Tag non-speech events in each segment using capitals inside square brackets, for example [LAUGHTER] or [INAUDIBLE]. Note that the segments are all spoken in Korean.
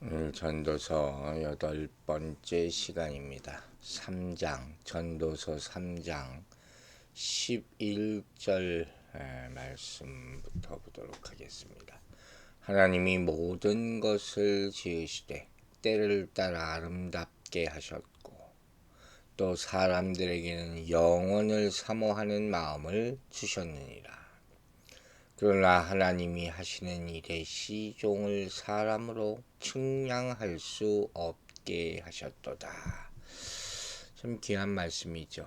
오늘 전도서 여덟 번째 시간입니다. 3장 전도서 3장 11절 말씀부터 보도록 하겠습니다. 하나님이 모든 것을 지으시되 때를 따라 아름답게 하셨고 또 사람들에게는 영원을 사모하는 마음을 주셨느니라. 그러나 하나님이 하시는 일에 시종을 사람으로 측량할 수 없게 하셨도다. 참 귀한 말씀이죠.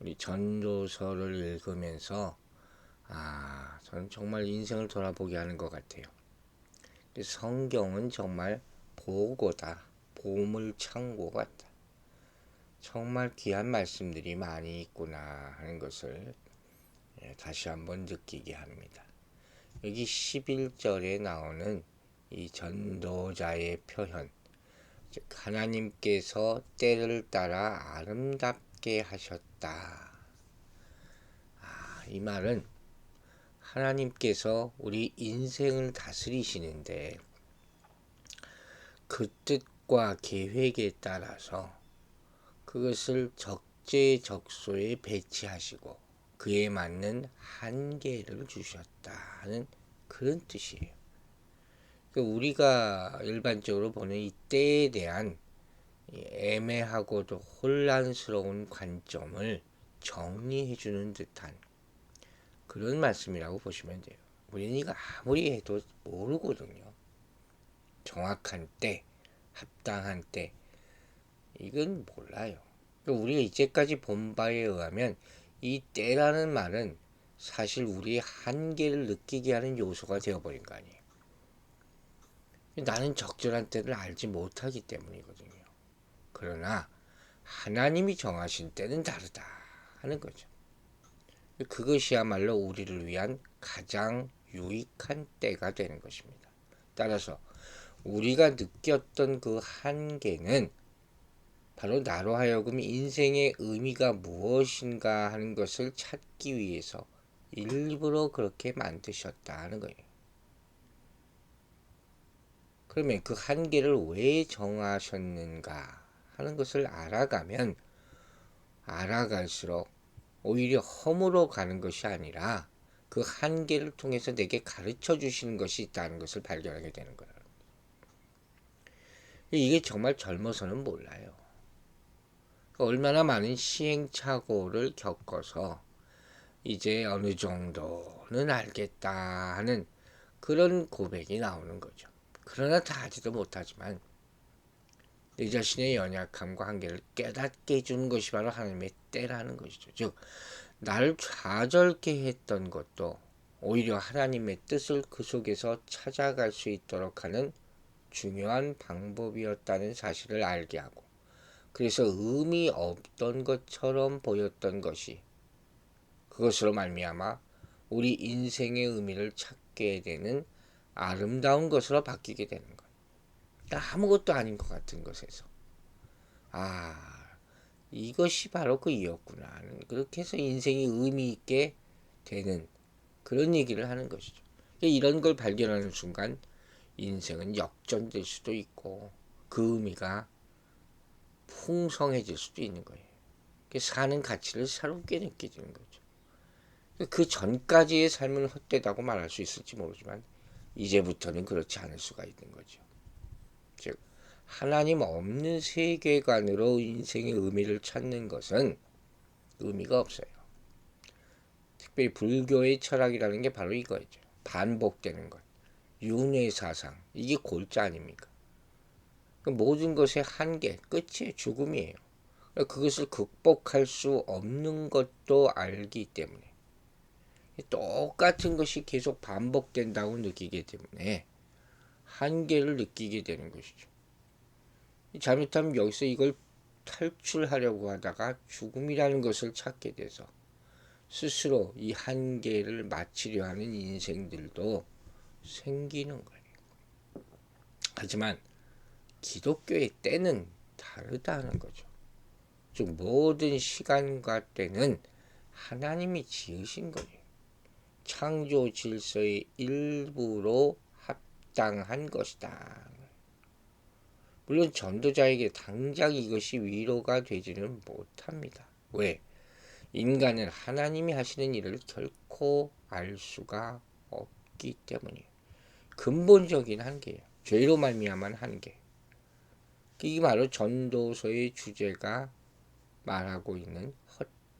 우리 전도서를 읽으면서 아, 저는 정말 인생을 돌아보게 하는 것 같아요. 성경은 정말 보고다. 보물 창고 같다. 정말 귀한 말씀들이 많이 있구나 하는 것을 예, 다시 한번 느끼게 합니다. 여기 11절에 나오는 이 전도자의 표현, 즉 하나님께서 때를 따라 아름답게 하셨다. 아, 이 말은 하나님께서 우리 인생을 다스리시는데 그 뜻과 계획에 따라서 그것을 적재적소에 배치하시고 그에 맞는 한계를 주셨다는 그런 뜻이에요. 그러니까 우리가 일반적으로 보는 이 때에 대한 애매하고도 혼란스러운 관점을 정리해 주는 듯한 그런 말씀이라고 보시면 돼요. 우리는 이거 아무리 해도 모르거든요. 정확한 때, 합당한 때, 이건 몰라요. 그러니까 우리가 이제까지 본 바에 의하면 이 때라는 말은 사실 우리의 한계를 느끼게 하는 요소가 되어버린 거 아니에요. 나는 적절한 때를 알지 못하기 때문이거든요. 그러나 하나님이 정하신 때는 다르다 하는 거죠. 그것이야말로 우리를 위한 가장 유익한 때가 되는 것입니다. 따라서 우리가 느꼈던 그 한계는 바로 나로 하여금 인생의 의미가 무엇인가 하는 것을 찾기 위해서 일부러 그렇게 만드셨다 는 거예요. 그러면 그 한계를 왜 정하셨는가 하는 것을 알아가면 알아갈수록 오히려 허물어 가는 것이 아니라 그 한계를 통해서 내게 가르쳐 주시는 것이 있다는 것을 발견하게 되는 거예요. 이게 정말 젊어서는 몰라요. 얼마나 많은 시행착오를 겪어서 이제 어느 정도는 알겠다 하는 그런 고백이 나오는 거죠. 그러나 다 하지도 못하지만 내 자신의 연약함과 한계를 깨닫게 해주는 것이 바로 하나님의 때라는 것이죠. 즉, 나를 좌절케 했던 것도 오히려 하나님의 뜻을 그 속에서 찾아갈 수 있도록 하는 중요한 방법이었다는 사실을 알게 하고 그래서 의미 없던 것처럼 보였던 것이 그것으로 말미암아 우리 인생의 의미를 찾게 되는 아름다운 것으로 바뀌게 되는 것. 그러니까 아무것도 아닌 것 같은 것에서 아 이것이 바로 그 이었구나. 그렇게 해서 인생이 의미 있게 되는 그런 얘기를 하는 것이죠. 그러니까 이런 걸 발견하는 순간 인생은 역전될 수도 있고 그 의미가 풍성해질 수도 있는 거예요. 사는 가치를 새롭게 느껴지는 거죠. 그 전까지의 삶은 헛되다고 말할 수 있을지 모르지만 이제부터는 그렇지 않을 수가 있는 거죠. 즉 하나님 없는 세계관으로 인생의 의미를 찾는 것은 의미가 없어요. 특별히 불교의 철학이라는 게 바로 이거죠. 반복되는 것. 윤회 사상. 이게 골자 아닙니까? 그 모든 것의 한계, 끝이 죽음이에요. 그것을 극복할 수 없는 것도 알기 때문에 똑같은 것이 계속 반복된다고 느끼기 때문에 한계를 느끼게 되는 것이죠. 잘못하면 여기서 이걸 탈출하려고 하다가 죽음이라는 것을 찾게 돼서 스스로 이 한계를 마치려 하는 인생들도 생기는 거예요. 하지만 기독교의 때는 다르다는 거죠. 즉 모든 시간과 때는 하나님이 지으신 거예요. 창조 질서의 일부로 합당한 것이다. 물론 전도자에게 당장 이것이 위로가 되지는 못합니다. 왜? 인간은 하나님이 하시는 일을 결코 알 수가 없기 때문이에요. 근본적인 한계예요. 죄로 말미암은 한계. 이게 바로 전도서의 주제가 말하고 있는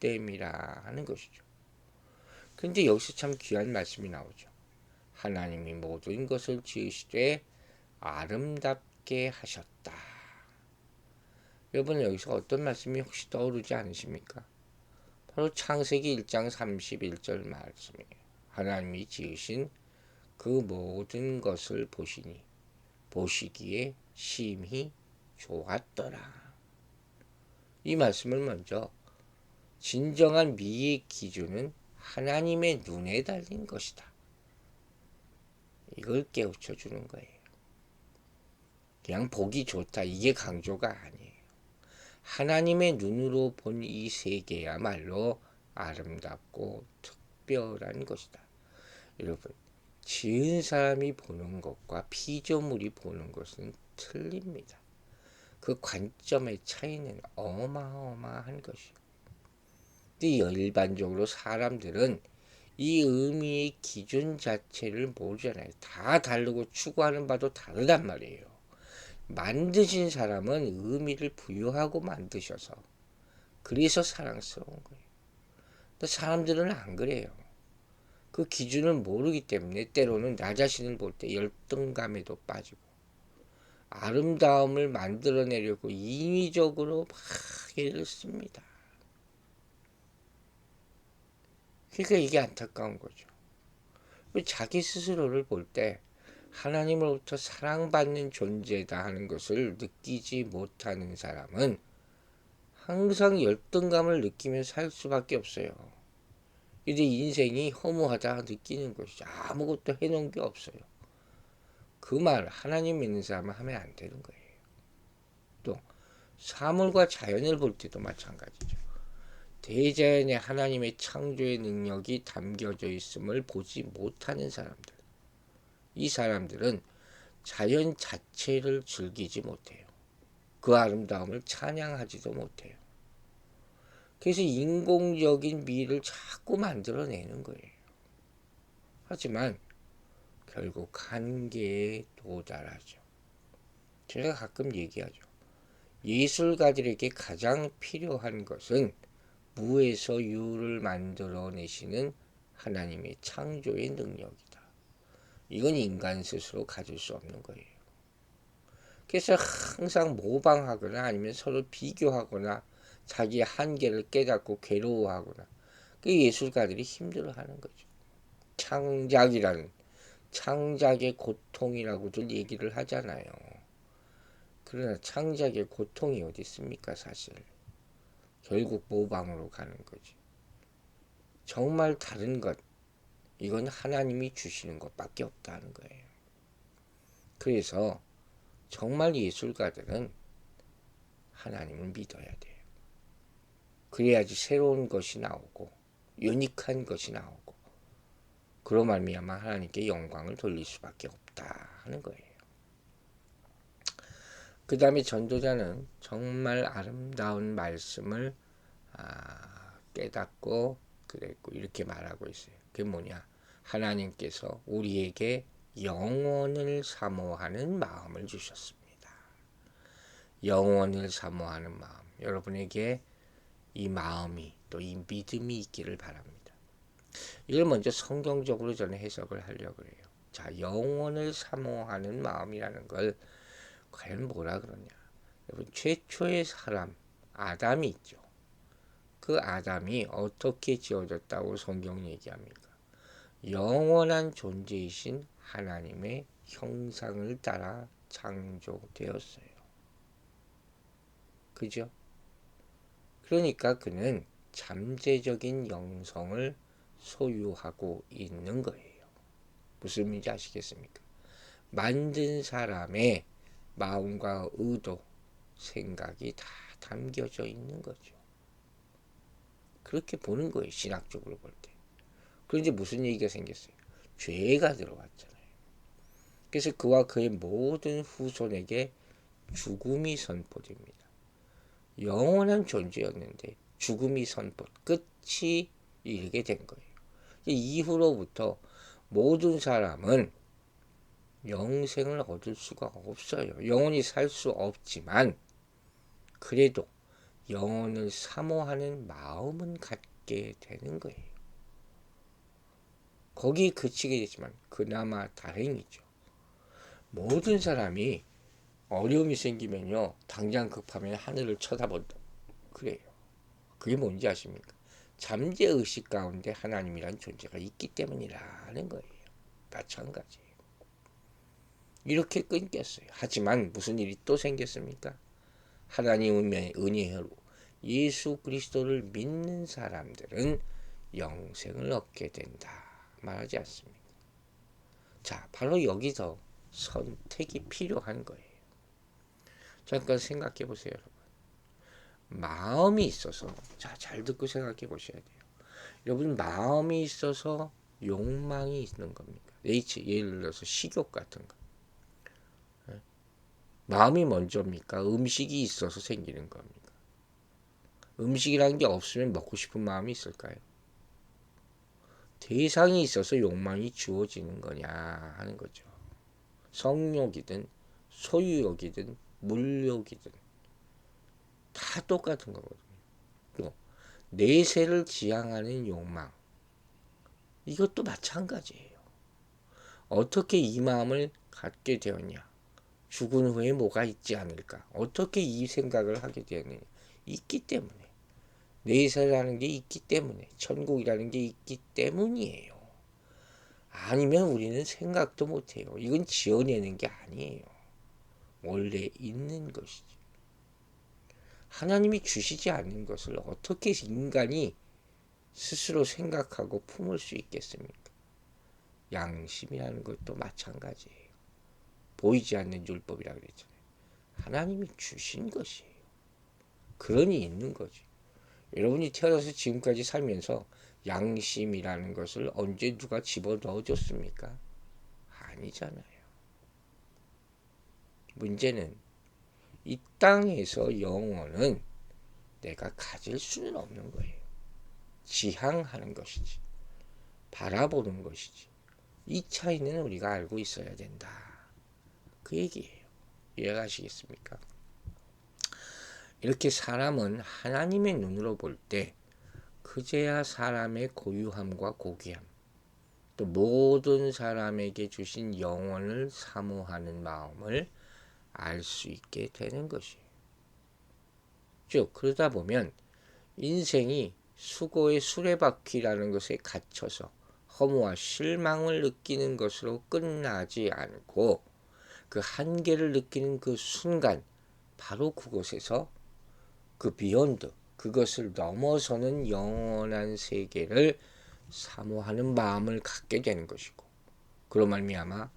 헛됨이라 하는 것이죠. 근데 여기서 참 귀한 말씀이 나오죠. 하나님이 모든 것을 지으시되 아름답게 하셨다. 여러분 여기서 어떤 말씀이 혹시 떠오르지 않으십니까? 바로 창세기 1장 31절 말씀이에요. 하나님이 지으신 그 모든 것을 보시니 보시기에 심히 좋았더라. 이 말씀을 먼저 진정한 미의 기준은 하나님의 눈에 달린 것이다. 이걸 깨우쳐 주는 거예요. 그냥 보기 좋다. 이게 강조가 아니에요. 하나님의 눈으로 본 이 세계야말로 아름답고 특별한 것이다. 여러분, 지은 사람이 보는 것과 피조물이 보는 것은 틀립니다. 그 관점의 차이는 어마어마한 것이요. 일반적으로 사람들은 이 의미의 기준 자체를 모르잖아요. 다 다르고 추구하는 바도 다르단 말이에요. 만드신 사람은 의미를 부여하고 만드셔서 그래서 사랑스러운 거예요. 근데 사람들은 안 그래요. 그 기준을 모르기 때문에 때로는 나 자신을 볼 때 열등감에도 빠지고 아름다움을 만들어내려고 인위적으로 막 애를 씁니다. 그러니까 이게 안타까운 거죠. 자기 스스로를 볼 때 하나님으로부터 사랑받는 존재다 하는 것을 느끼지 못하는 사람은 항상 열등감을 느끼며 살 수밖에 없어요. 이제 인생이 허무하다 느끼는 것이죠. 아무것도 해놓은 게 없어요. 그 말 하나님 믿는 사람은 하면 안 되는 거예요. 또 사물과 자연을 볼 때도 마찬가지죠. 대자연의 하나님의 창조의 능력이 담겨져 있음을 보지 못하는 사람들. 이 사람들은 자연 자체를 즐기지 못해요. 그 아름다움을 찬양하지도 못해요. 그래서 인공적인 미를 자꾸 만들어내는 거예요. 하지만 결국 한계에 도달하죠. 제가 가끔 얘기하죠. 예술가들에게 가장 필요한 것은 무에서 유를 만들어내시는 하나님의 창조의 능력이다. 이건 인간 스스로 가질 수 없는 거예요. 그래서 항상 모방하거나 아니면 서로 비교하거나 자기의 한계를 깨닫고 괴로워하거나 그 예술가들이 힘들어하는 거죠. 창작이라는 창작의 고통이라고들 얘기를 하잖아요. 그러나 창작의 고통이 어디 있습니까, 사실? 결국 모방으로 가는 거지. 정말 다른 것, 이건 하나님이 주시는 것밖에 없다는 거예요. 그래서 정말 예술가들은 하나님을 믿어야 돼요. 그래야지 새로운 것이 나오고 유니크한 것이 나오고 그로 말미암아 하나님께 영광을 돌릴 수밖에 없다 하는 거예요. 그 다음에 전도자는 정말 아름다운 말씀을 아, 깨닫고 그랬고 이렇게 말하고 있어요. 그게 뭐냐? 하나님께서 우리에게 영원을 사모하는 마음을 주셨습니다. 영원을 사모하는 마음. 여러분에게 이 마음이 또 이 믿음이 있기를 바랍니다. 이걸 먼저 성경적으로 저는 해석을 하려고 해요. 자, 영원을 사모하는 마음이라는 걸 과연 뭐라 그러냐? 여러분 최초의 사람 아담이 있죠. 그 아담이 어떻게 지어졌다고 성경 얘기합니까? 영원한 존재이신 하나님의 형상을 따라 창조되었어요. 그죠? 그러니까 그는 잠재적인 영성을 소유하고 있는 거예요. 무슨 의미인지 아시겠습니까? 만든 사람의 마음과 의도, 생각이 다 담겨져 있는 거죠. 그렇게 보는 거예요. 신학적으로 볼 때. 그런데 무슨 얘기가 생겼어요? 죄가 들어왔잖아요. 그래서 그와 그의 모든 후손에게 죽음이 선포됩니다. 영원한 존재였는데 죽음이 선포, 끝이 이르게 된 거예요. 이후로부터 모든 사람은 영생을 얻을 수가 없어요. 영원히 살 수 없지만 그래도 영혼을 사모하는 마음은 갖게 되는 거예요. 거기 그치게 되지만 그나마 다행이죠. 모든 사람이 어려움이 생기면요 당장 급하면 하늘을 쳐다본다 그래요. 그게 뭔지 아십니까? 잠재 의식 가운데 하나님이란 존재가 있기 때문이라는 거예요. 마찬가지예요. 이렇게 끊겼어요. 하지만 무슨 일이 또 생겼습니까? 하나님의 은혜로 예수 그리스도를 믿는 사람들은 영생을 얻게 된다. 말하지 않습니다. 자, 바로 여기서 선택이 필요한 거예요. 잠깐 생각해 보세요. 마음이 있어서, 자, 잘 듣고 생각해 보셔야 돼요. 여러분, 마음이 있어서 욕망이 있는 겁니까? 네이처, 예를 들어서 식욕 같은 거. 마음이 먼저입니까? 음식이 있어서 생기는 겁니까? 음식이라는 게 없으면 먹고 싶은 마음이 있을까요? 대상이 있어서 욕망이 주어지는 거냐 하는 거죠. 성욕이든 소유욕이든 물욕이든 다 똑같은 거거든요. 또 내세를 지향하는 욕망 이것도 마찬가지예요. 어떻게 이 마음을 갖게 되었냐? 죽은 후에 뭐가 있지 않을까? 어떻게 이 생각을 하게 되느냐? 있기 때문에. 내세라는 게 있기 때문에. 천국이라는 게 있기 때문이에요. 아니면 우리는 생각도 못해요. 이건 지어내는 게 아니에요. 원래 있는 것이지. 하나님이 주시지 않는 것을 어떻게 인간이 스스로 생각하고 품을 수 있겠습니까? 양심이라는 것도 마찬가지예요. 보이지 않는 율법이라 그랬잖아요. 하나님이 주신 것이에요. 그러니 있는 거지. 여러분이 태어나서 지금까지 살면서 양심이라는 것을 언제 누가 집어 넣어줬습니까? 아니잖아요. 문제는 이 땅에서 영혼은 내가 가질 수는 없는 거예요. 지향하는 것이지. 바라보는 것이지. 이 차이는 우리가 알고 있어야 된다. 그 얘기예요. 이해가시겠습니까? 이렇게 사람은 하나님의 눈으로 볼 때 그제야 사람의 고유함과 고귀함 또 모든 사람에게 주신 영혼을 사모하는 마음을 알 수 있게 되는 것이에요. 즉 그러다 보면 인생이 수고의 수레바퀴라는 것에 갇혀서 허무와 실망을 느끼는 것으로 끝나지 않고 그 한계를 느끼는 그 순간 바로 그곳에서 그 비욘드 그것을 넘어서는 영원한 세계를 사모하는 마음을 갖게 되는 것이고 그로 말미암아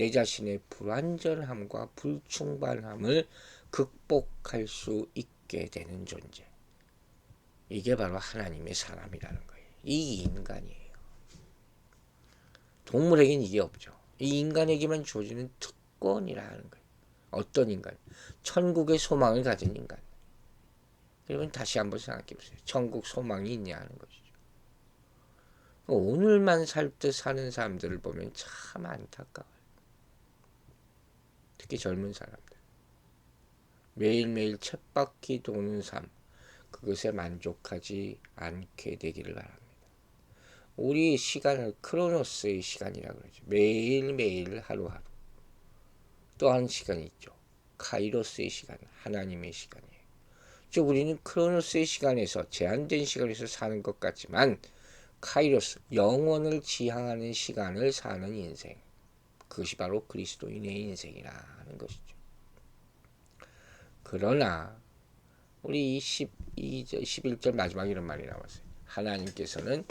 내 자신의 불완전함과 불충만함을 극복할 수 있게 되는 존재. 이게 바로 하나님의 사람이라는 거예요. 이 인간이에요. 동물에겐 이게 없죠. 이 인간에게만 주어지는 특 조건이라는 거예요. 어떤 인간? 천국의 소망을 가진 인간. 여러분 다시 한번 생각해 보세요. 천국 소망이 있냐 하는 것이죠. 오늘만 살 듯 사는 사람들을 보면 참 안타까워요. 특히 젊은 사람들. 매일매일 쳇바퀴 도는 삶, 그것에 만족하지 않게 되기를 바랍니다. 우리 시간을 크로노스의 시간이라고 그러죠. 매일매일 하루하루. 또 한 시간이 있죠. 카이로스의 시간, 하나님의 시간이에요. 즉 우리는 크로노스의 시간에서 제한된 시간에서 사는 것 같지만 카이로스, 영원을 지향하는 시간을 사는 인생. 그것이 바로 그리스도인의 인생이라는 것이죠. 그러나 우리 12, 11절 마지막 이런 말이 나왔어요. 하나님께서는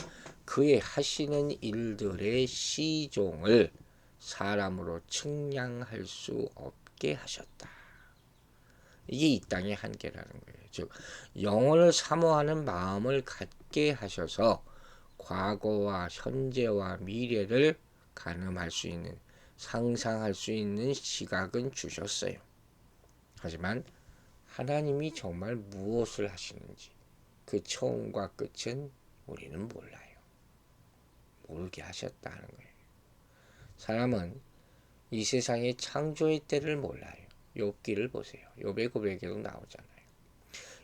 그의 하시는 일들의 시종을 사람으로 측량할 수 없게 하셨다. 이게 이 땅의 한계라는 거예요. 즉 영혼을 사모하는 마음을 갖게 하셔서 과거와 현재와 미래를 가늠할 수 있는 상상할 수 있는 시각은 주셨어요. 하지만 하나님이 정말 무엇을 하시는지 그 처음과 끝은 우리는 몰라요. 모르게 하셨다는 거예요. 사람은 이 세상의 창조의 때를 몰라요. 욥기를 보세요. 욥의 고백에도 나오잖아요.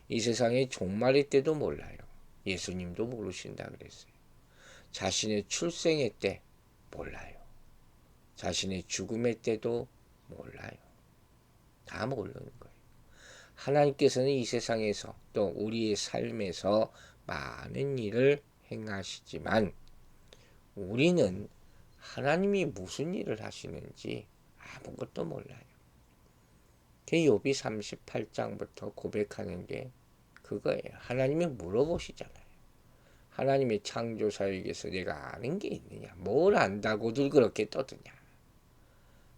이 세상의 종말의 때도 몰라요. 예수님도 모르신다 그랬어요. 자신의 출생의 때 몰라요. 자신의 죽음의 때도 몰라요. 다 모르는 거예요. 하나님께서는 이 세상에서 또 우리의 삶에서 많은 일을 행하시지만 우리는 하나님이 무슨 일을 하시는지 아무것도 몰라요. 그 욥이 38장부터 고백하는 게 그거예요. 하나님이 물어보시잖아요. 하나님의 창조사역에서 내가 아는 게 있느냐? 뭘 안다고들 그렇게 떠드냐?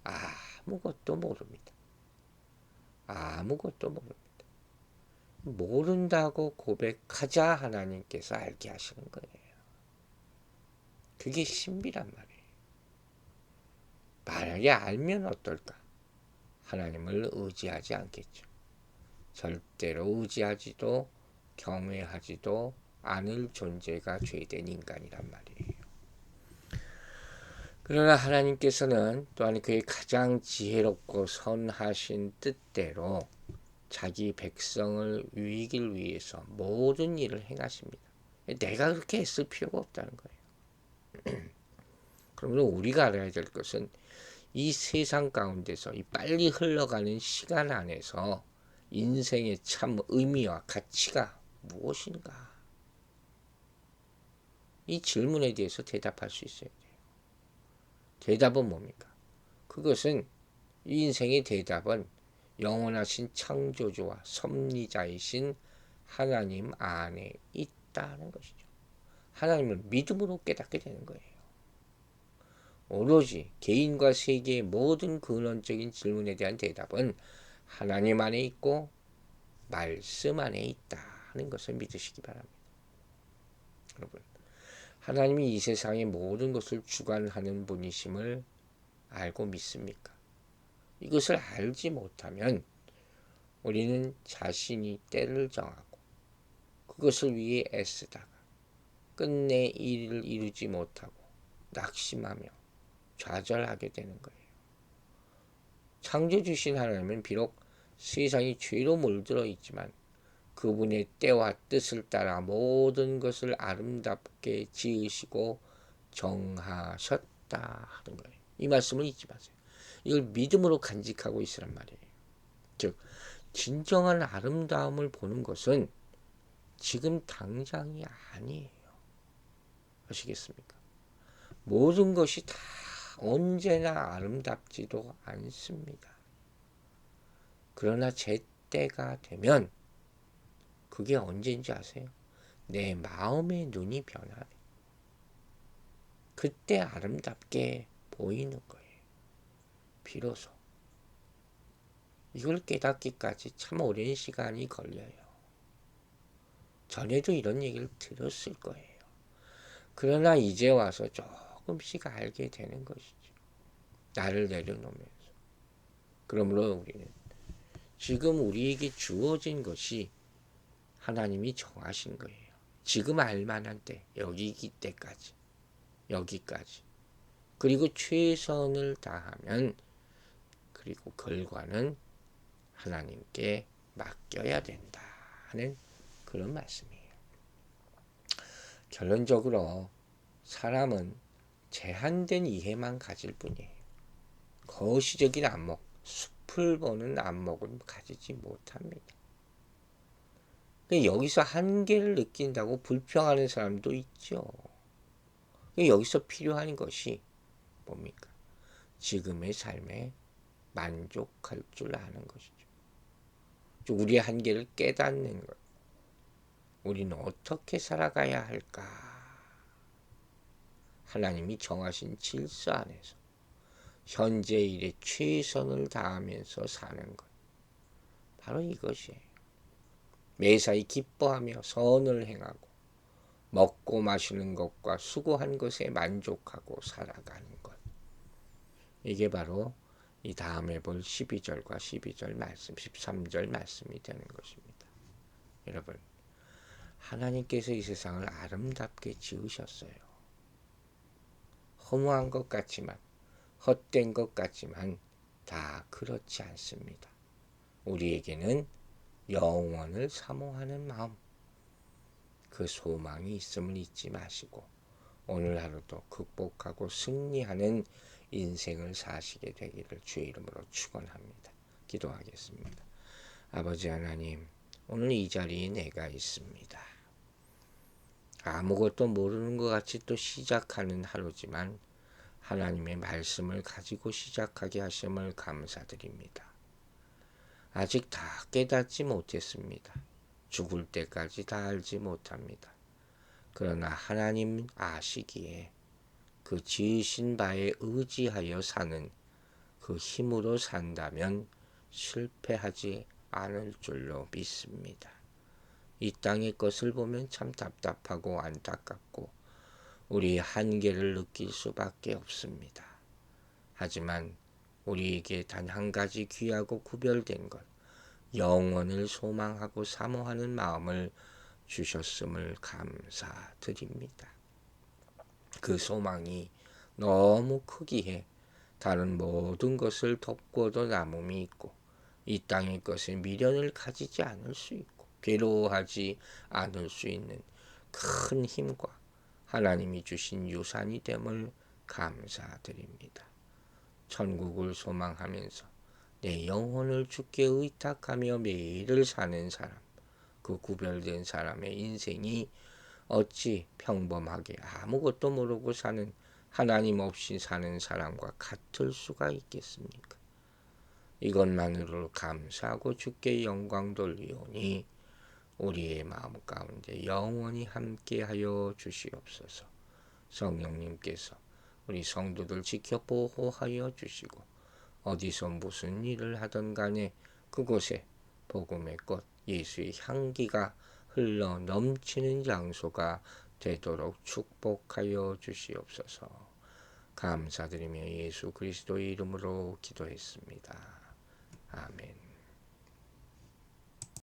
아무것도 모릅니다. 아무것도 모릅니다. 모른다고 고백하자 하나님께서 알게 하시는 거예요. 그게 신비란 말이에요. 만약에 알면 어떨까? 하나님을 의지하지 않겠죠. 절대로 의지하지도 경외하지도 않을 존재가 죄된 인간이란 말이에요. 그러나 하나님께서는 또한 그의 가장 지혜롭고 선하신 뜻대로 자기 백성을 위기를 위해서 모든 일을 행하십니다. 내가 그렇게 애쓸 필요가 없다는 거예요. [CLEARS THROAT] 그러면 우리가 알아야 될 것은 이 세상 가운데서 이 빨리 흘러가는 시간 안에서 인생의 참 의미와 가치가 무엇인가? 이 질문에 대해서 대답할 수 있어야 돼요. 대답은 뭡니까? 그것은 이 인생의 대답은 영원하신 창조주와 섭리자이신 하나님 안에 있다는 것이죠. 하나님을 믿음으로 깨닫게 되는 거예요. 오로지 개인과 세계의 모든 근원적인 질문에 대한 대답은 하나님 안에 있고 말씀 안에 있다는 것을 믿으시기 바랍니다. 여러분, 하나님이 이 세상의 모든 것을 주관하는 분이심을 알고 믿습니까? 이것을 알지 못하면 우리는 자신이 때를 정하고 그것을 위해 애쓰다가 끝내 일을 이루지 못하고 낙심하며 좌절하게 되는 거예요. 창조 주신 하나님은 비록 세상이 죄로 물들어 있지만 그분의 때와 뜻을 따라 모든 것을 아름답게 지으시고 정하셨다 하는 거예요. 이 말씀을 잊지 마세요. 이걸 믿음으로 간직하고 있으란 말이에요. 즉 진정한 아름다움을 보는 것은 지금 당장이 아니에요. 아시겠습니까? 모든 것이 다 언제나 아름답지도 않습니다. 그러나 제 때가 되면 그게 언제인지 아세요? 내 마음의 눈이 변하네. 그때 아름답게 보이는 거예요. 비로소. 이걸 깨닫기까지 참 오랜 시간이 걸려요. 전에도 이런 얘기를 들었을 거예요. 그러나 이제 와서 조금씩 알게 되는 것이죠. 나를 내려놓으면서. 그러므로 우리는 지금 우리에게 주어진 것이 하나님이 정하신 거예요. 지금 알만한 때, 여기기 때까지. 여기까지. 그리고 최선을 다하면 그리고 결과는 하나님께 맡겨야 된다 하는 그런 말씀이에요. 결론적으로 사람은 제한된 이해만 가질 뿐이에요. 거시적인 안목, 숲을 보는 안목은 가지지 못합니다. 여기서 한계를 느낀다고 불평하는 사람도 있죠. 여기서 필요한 것이 뭡니까? 지금의 삶에 만족할 줄 아는 것이죠. 우리의 한계를 깨닫는 것. 우리는 어떻게 살아가야 할까? 하나님이 정하신 질서 안에서 현재 일에 최선을 다하면서 사는 것. 바로 이것이에요. 매사에 기뻐하며 선을 행하고 먹고 마시는 것과 수고한 것에 만족하고 살아가는 것. 이게 바로 이 다음에 볼 12절과 12절 말씀, 13절 말씀이 되는 것입니다. 여러분, 하나님께서 이 세상을 아름답게 지으셨어요. 허무한 것 같지만, 헛된 것 같지만, 다 그렇지 않습니다. 우리에게는 영원을 사모하는 마음, 그 소망이 있음을 잊지 마시고, 오늘 하루도 극복하고 승리하는 인생을 사시게 되기를 주의 이름으로 축원합니다. 기도하겠습니다. 아버지 하나님, 오늘 이 자리에 내가 있습니다. 아무것도 모르는 것 같이 또 시작하는 하루지만 하나님의 말씀을 가지고 시작하게 하심을 감사드립니다. 아직 다 깨닫지 못했습니다. 죽을 때까지 다 알지 못합니다. 그러나 하나님 아시기에 그 지으신 바에 의지하여 사는 그 힘으로 산다면 실패하지 않을 줄로 믿습니다. 이 땅의 것을 보면 참 답답하고 안타깝고 우리의 한계를 느낄 수밖에 없습니다. 하지만 우리에게 단 한 가지 귀하고 구별된 것, 영원을 소망하고 사모하는 마음을 주셨음을 감사드립니다. 그 소망이 너무 크기에 다른 모든 것을 덮고도 남음이 있고 이 땅의 것에 미련을 가지지 않을 수 있고 괴로워하지 않을 수 있는 큰 힘과 하나님이 주신 유산이 됨을 감사드립니다. 천국을 소망하면서 내 영혼을 주께 의탁하며 매일을 사는 사람, 그 구별된 사람의 인생이 어찌 평범하게 아무것도 모르고 사는 하나님 없이 사는 사람과 같을 수가 있겠습니까? 이것만으로 감사하고 주께 영광 돌리오니 우리의 마음 가운데 영원히 함께하여 주시옵소서. 성령님께서 우리 성도들 지켜 보호하여 주시고 어디서 무슨 일을 하든 간에 그곳에 복음의 꽃 예수의 향기가 흘러 넘치는 장소가 되도록 축복하여 주시옵소서. 감사드리며 예수 그리스도의 이름으로 기도했습니다. 아멘.